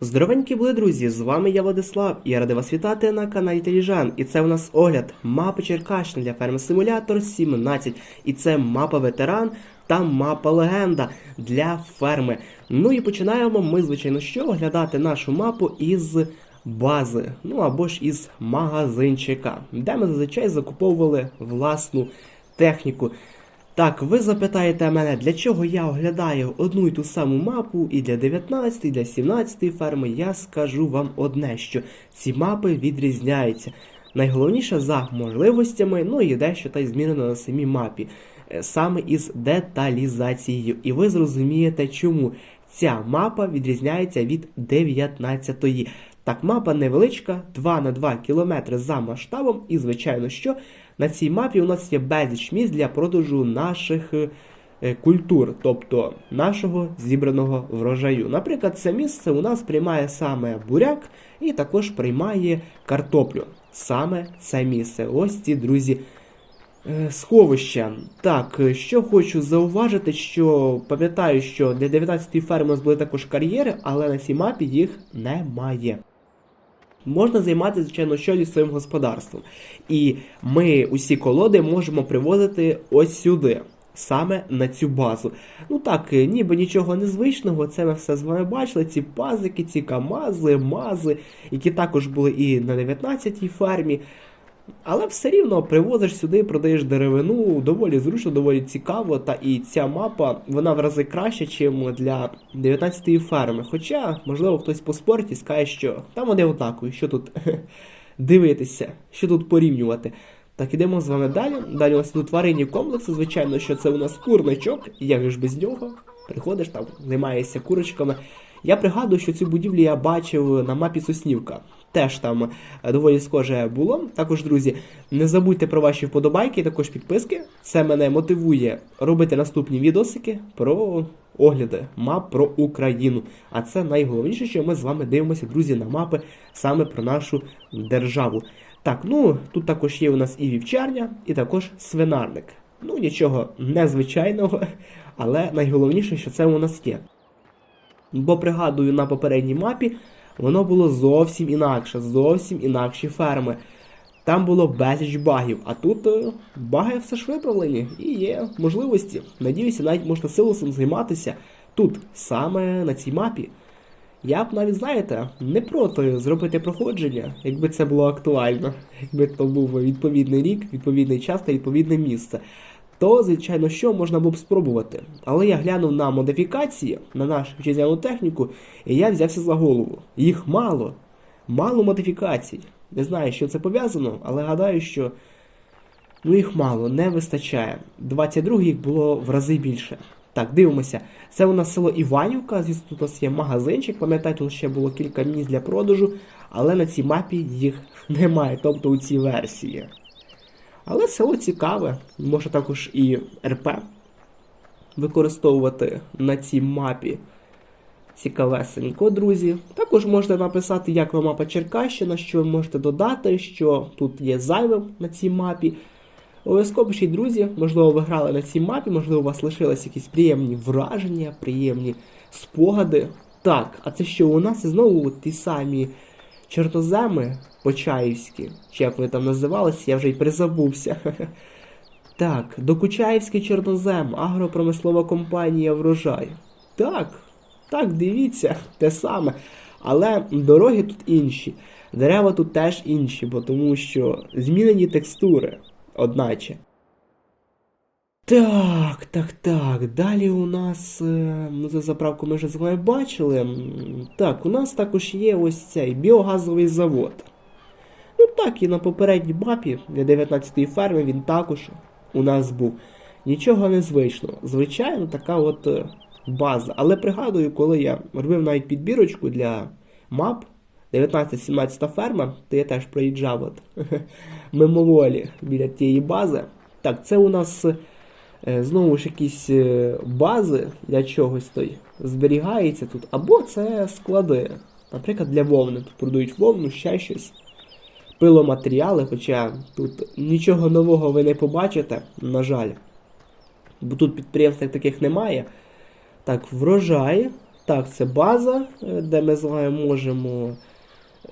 Здоровенькі були друзі, з вами я Владислав, і я радий вас вітати на каналі Теліжан. І це у нас огляд мапи Черкащини для ферми Симулятор 17. І це мапа ветеран та мапа легенда для ферми. Ну і починаємо ми, звичайно, що оглядати нашу мапу із бази, ну або ж із магазинчика, де ми зазвичай закуповували власну техніку. Так, ви запитаєте мене, для чого я оглядаю одну і ту саму мапу і для 19, і для 17 ферми. Я скажу вам одне, що ці мапи відрізняються. Найголовніше за можливостями, ну і дещо та й змінено на самій мапі, е, саме із деталізацією. І ви зрозумієте, чому ця мапа відрізняється від 19-ї. Так, мапа невеличка, 2 на 2 кілометри за масштабом, і звичайно, що на цій мапі у нас є безліч місць для продажу наших е, культур, тобто нашого зібраного врожаю. Наприклад, це місце у нас приймає саме буряк і також приймає картоплю. Саме це місце. Ось ці друзі. е, Сховища. Так, е, що хочу зауважити, що пам'ятаю, що для 19-ї ферми у нас були також кар'єри, але на цій мапі їх немає. Можна займатися, звичайно, що своїм господарством. І ми усі колоди можемо привозити ось сюди, саме на цю базу. Ну так, е, ніби нічого незвичного, це ми все з вами бачили. Ці пазики, ці камази, мази, які також були і на 19-й фермі. Але все рівно привозиш сюди, продаєш деревину, доволі зручно, доволі цікаво. Та і ця мапа вона в рази краща, ніж для 19-ї ферми. Хоча, можливо, хтось по спорті скаже, що там вони однакові, що тут дивитися, що тут порівнювати. Так, ідемо з вами далі. Далі у нас тут тваринні комплекси, звичайно, що це у нас курничок, як ж без нього? Приходиш там, займаєшся курочками. Я пригадую, що цю будівлю я бачив на мапі Соснівка. Теж там е, доволі схоже було. Також, друзі, не забудьте про ваші вподобайки, також підписки. Це мене мотивує робити наступні відосики про огляди мап про Україну. А це найголовніше, що ми з вами дивимося, друзі, на мапи саме про нашу державу. Так, ну тут також є у нас і вівчарня, і також свинарник. Ну, нічого незвичайного, але найголовніше, що це у нас є. Бо пригадую, на попередній мапі воно було зовсім інакше, зовсім інакші ферми. Там було безліч багів, а тут е, баги все ж виправлені і є можливості. Надіюся, навіть можна силосом займатися тут, саме на цій мапі. Я б навіть, знаєте, не проти зробити проходження, якби це було актуально, якби то був відповідний рік, відповідний час та відповідне місце. То, звичайно, що можна було б спробувати. Але я глянув на модифікації, на нашу вітчизняну техніку, і я взявся за голову. Їх мало. Мало модифікацій. Не знаю, що це пов'язано, але гадаю, що ну їх мало, не вистачає. 22 їх було в рази більше. Так, дивимося. Це у нас село Іванівка. Звісно, тут у нас є магазинчик. Пам'ятаю, тут ще було кілька місць для продажу, але на цій мапі їх немає, тобто у цій версії. Але село цікаве, може також і РП використовувати на цій мапі. Цікавесенько, друзі. Також можете написати, як вам мапа Черкащина, що ви можете додати, що тут є зайвим на цій мапі. Обов'язково пишіть, друзі, можливо, ви грали на цій мапі, можливо, у вас лишились якісь приємні враження, приємні спогади. Так, а це що у нас і знову ті самі чорноземи почаївські, чи як вони там називалися, я вже й призабувся. Так, Докучаївський чорнозем, агропромислова компанія Врожай. Так, так, дивіться, те саме. Але дороги тут інші, дерева тут теж інші, бо тому що змінені текстури, одначе. Так, так, так. Далі у нас. Ну, за заправку ми вже з вами бачили. Так, у нас також є ось цей біогазовий завод. Ну так, і на попередній для 19-ї ферми він також у нас був. Нічого незвичного. Звичайно, така от е, база. Але пригадую, коли я робив навіть підбірочку для мап 19-17 ферма, то я теж проїжджав от мимоволі біля тієї бази. Так, це у нас знову ж якісь е, бази для чогось той зберігаються тут. Або це склади. Наприклад, для вовни. Тут продають вовну, ще щось. Пиломатеріали, хоча тут нічого нового ви не побачите, на жаль. Бо тут підприємств таких немає. Так, врожай. Так, це база, е, де ми з вами можемо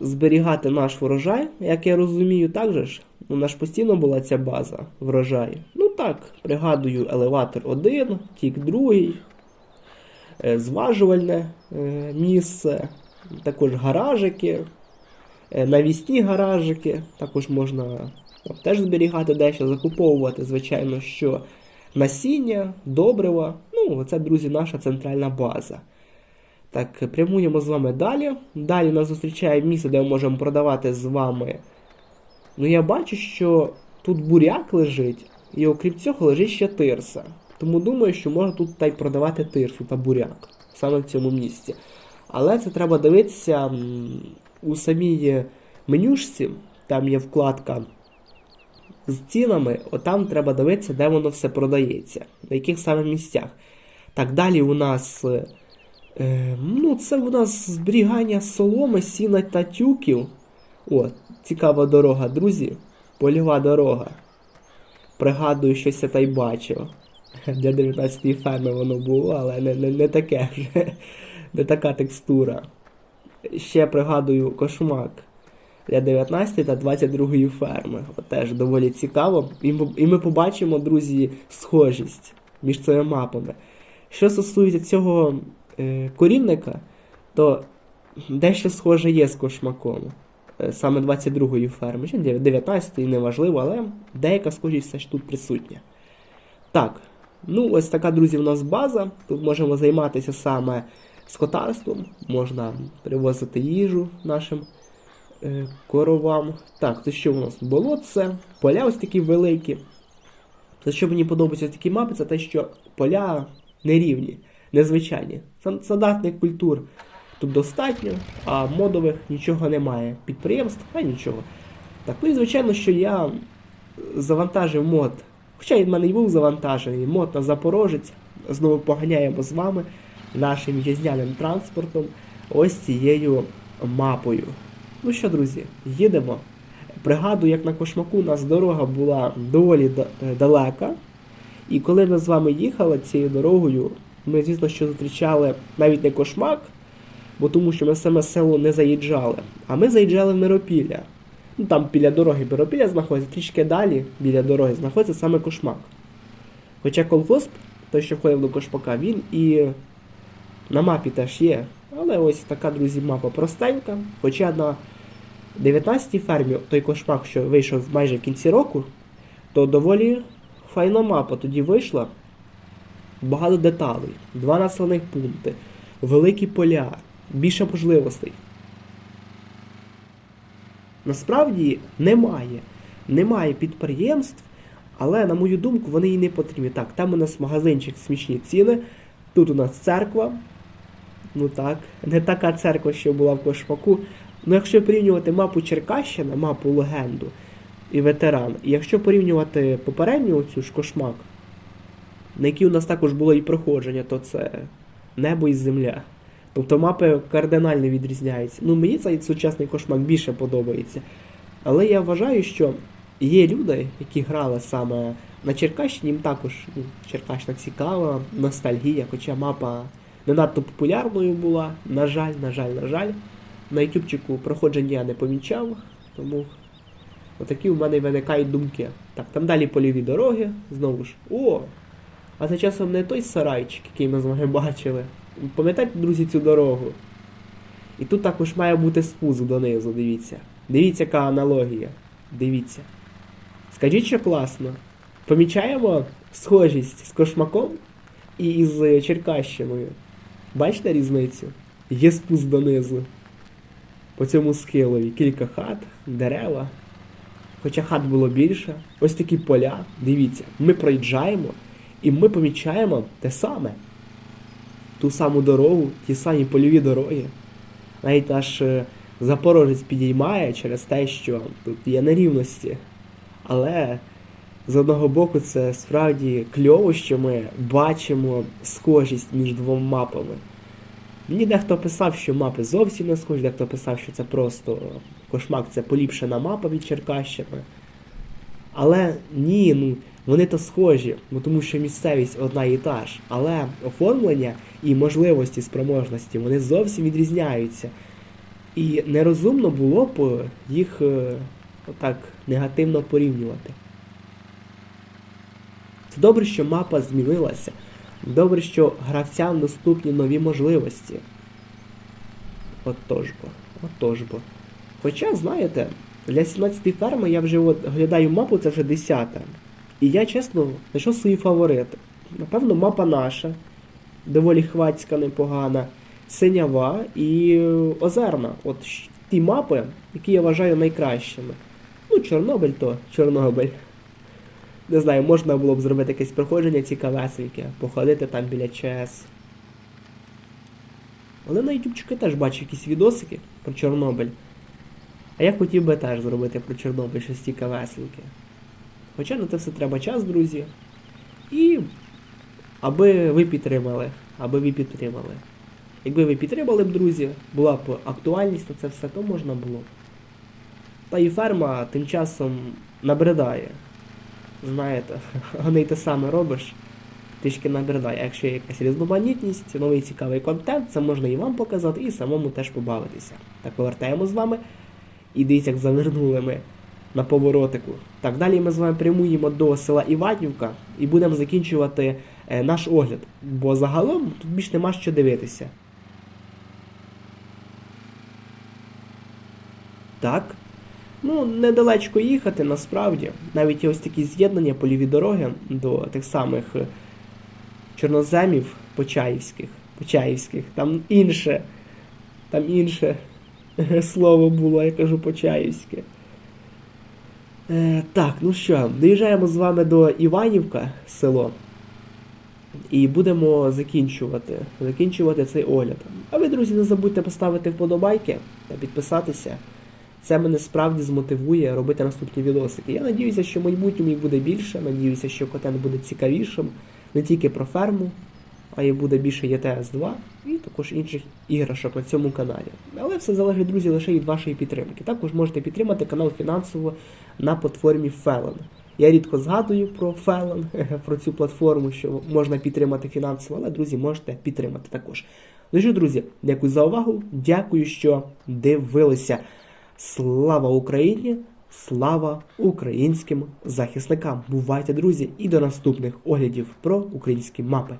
зберігати наш врожай, як я розумію, так же ж? У нас постійно була ця база врожаю. Ну так, пригадую, елеватор 1, тік 2, е, зважувальне е, місце, також гаражики, е, навісні гаражики, також можна теж зберігати дещо, закуповувати, звичайно, що насіння, добрива. Ну, це, друзі, наша центральна база. Так, прямуємо з вами далі. Далі нас зустрічає місце, де ми можемо продавати з вами. Ну, я бачу, що тут буряк лежить, і окрім цього лежить ще тирса. Тому думаю, що можна тут та й продавати тирсу та буряк саме в цьому місці. Але це треба дивитися у самій менюшці, там є вкладка з цінами, отам треба дивитися, де воно все продається, на яких саме місцях. Так, далі у нас. е, ну, це у нас зберігання соломи, сіна та тюків. О, цікава дорога, друзі. Польова дорога. Пригадую, щось я та й бачив. Для 19-ї ферми воно було, але не, не, не таке вже. Не така текстура. Ще пригадую кошмак для 19 та 22 ферми. От теж доволі цікаво. І і ми побачимо, друзі, схожість між цими мапами. Що стосується цього е, корівника, то дещо схоже є з кошмаком. Е, Саме 22-ї ферми, чи 19-ї, неважливо, але деяка схожість все ж тут присутня. Так, ну ось така, друзі, у нас база. Тут можемо займатися саме скотарством, можна привозити їжу нашим е, коровам. Так, це що у нас? Болотце, поля ось такі великі. За що мені подобаються такі мапи, це те, що поля нерівні, незвичайні. Стандартних культур тут достатньо, а модових нічого немає. Підприємств, а нічого. Так, ну і звичайно, що я завантажив мод. Хоча він в мене і був завантажений, мод на Запорожець. Знову поганяємо з вами нашим в'язняним транспортом ось цією мапою. Ну що, друзі, їдемо. Пригадую, як на кошмаку у нас дорога була доволі далека. І коли ми з вами їхали цією дорогою, ми, звісно, що зустрічали навіть не кошмак, бо тому що ми саме село не заїжджали, а ми заїжджали в Миропілля. Ну там біля дороги Миропілля знаходиться, трішки далі біля дороги знаходиться саме кошмак. Хоча колгосп, той, що входив до кошмака, він і на мапі теж є. Але ось така, друзі, мапа простенька. Хоча на 19-й фермі той кошмак, що вийшов майже в кінці року, то доволі файна мапа тоді вийшла. Багато деталей, два населених пункти, великі поля, більше можливостей. Насправді немає. Немає підприємств, але, на мою думку, вони і не потрібні. Так, там у нас магазинчик смішні ціни, тут у нас церква. Ну так, не така церква, що була в Кошмаку. Ну, якщо порівнювати мапу Черкащина, мапу легенду і ветеран, і якщо порівнювати попередню цю ж кошмак, на якій у нас також було і проходження, то це небо і земля. Тобто мапи кардинально відрізняються. Ну, мені цей сучасний кошмак більше подобається. Але я вважаю, що є люди, які грали саме на Черкащині, їм також ну, Черкащина цікава, ностальгія, хоча мапа не надто популярною була. На жаль, на жаль, на жаль. На ютубчику проходження я не помічав, тому отакі у мене виникають думки. Так, там далі польові дороги, знову ж. О! А це часом не той сарайчик, який ми з вами бачили. Пам'ятаєте, друзі, цю дорогу? І тут також має бути спуск донизу, дивіться. Дивіться, яка аналогія. Дивіться. Скажіть, що класно. Помічаємо схожість з кошмаком і з Черкащиною. Бачите різницю? Є спуск донизу. По цьому схилові кілька хат, дерева. Хоча хат було більше. Ось такі поля. Дивіться, ми проїжджаємо і ми помічаємо те саме. Ту саму дорогу, ті самі польові дороги. Навіть наш е, Запорожець підіймає через те, що тут є нерівності. Але з одного боку це справді кльово, що ми бачимо схожість між двома мапами. Мені дехто писав, що мапи зовсім не схожі, дехто писав, що це просто кошмак, це поліпшена мапа від Черкащини. Але ні, ну вони то схожі, ну тому що місцевість одна і та ж. Але оформлення і можливості спроможності вони зовсім відрізняються. І нерозумно було б їх е, отак негативно порівнювати. Це добре, що мапа змінилася. Добре, що гравцям доступні нові можливості. Отож бо, отож бо. Хоча, знаєте, для 17 ферми я вже от глядаю мапу, це вже 10. І я чесно знайшов свої фаворити. Напевно, мапа наша, доволі хвацька, непогана, синява і озерна. От ті мапи, які я вважаю найкращими. Ну, Чорнобиль то Чорнобиль. Не знаю, можна було б зробити якесь проходження цікавесеньке, походити там біля ЧС. Але на ютубчики теж бачу якісь відосики про Чорнобиль. А я хотів би теж зробити про Чорнобиль щось цікавесеньке. Хоча на це все треба час, друзі. І аби ви підтримали, аби ви підтримали. Якби ви підтримали б, друзі, була б актуальність на це все, то можна було. б. Та і ферма тим часом набридає. Знаєте, вони те саме робиш, трішки набридає. Якщо є якась різноманітність, новий цікавий контент, це можна і вам показати, і самому теж побавитися. Так повертаємо з вами. І дивіться, як завернули ми на поворотику. Так, далі ми з вами прямуємо до села Іванівка і будемо закінчувати е, наш огляд. Бо загалом тут більш нема що дивитися. Так. Ну, недалечко їхати насправді. Навіть є ось такі з'єднання польові дороги до тих самих е, чорноземів почаївських. Почаївських. Там інше. Там інше слово було, я кажу почаївське. Е, так, ну що, доїжджаємо з вами до Іванівка, село. І будемо закінчувати, закінчувати цей огляд. А ви, друзі, не забудьте поставити вподобайки та підписатися. Це мене справді змотивує робити наступні відосики. Я надіюся, що майбутньому їх буде більше. Надіюся, що контент буде цікавішим не тільки про ферму, а й буде більше ЄТС 2 і також інших іграшок на цьому каналі. Але все залежить, друзі, лише від вашої підтримки. Також можете підтримати канал фінансово на платформі Felon. Я рідко згадую про Felon, про цю платформу, що можна підтримати фінансово, але, друзі, можете підтримати також. Ну друзі, дякую за увагу. Дякую, що дивилися. Слава Україні! Слава українським захисникам! Бувайте, друзі, і до наступних оглядів про українські мапи.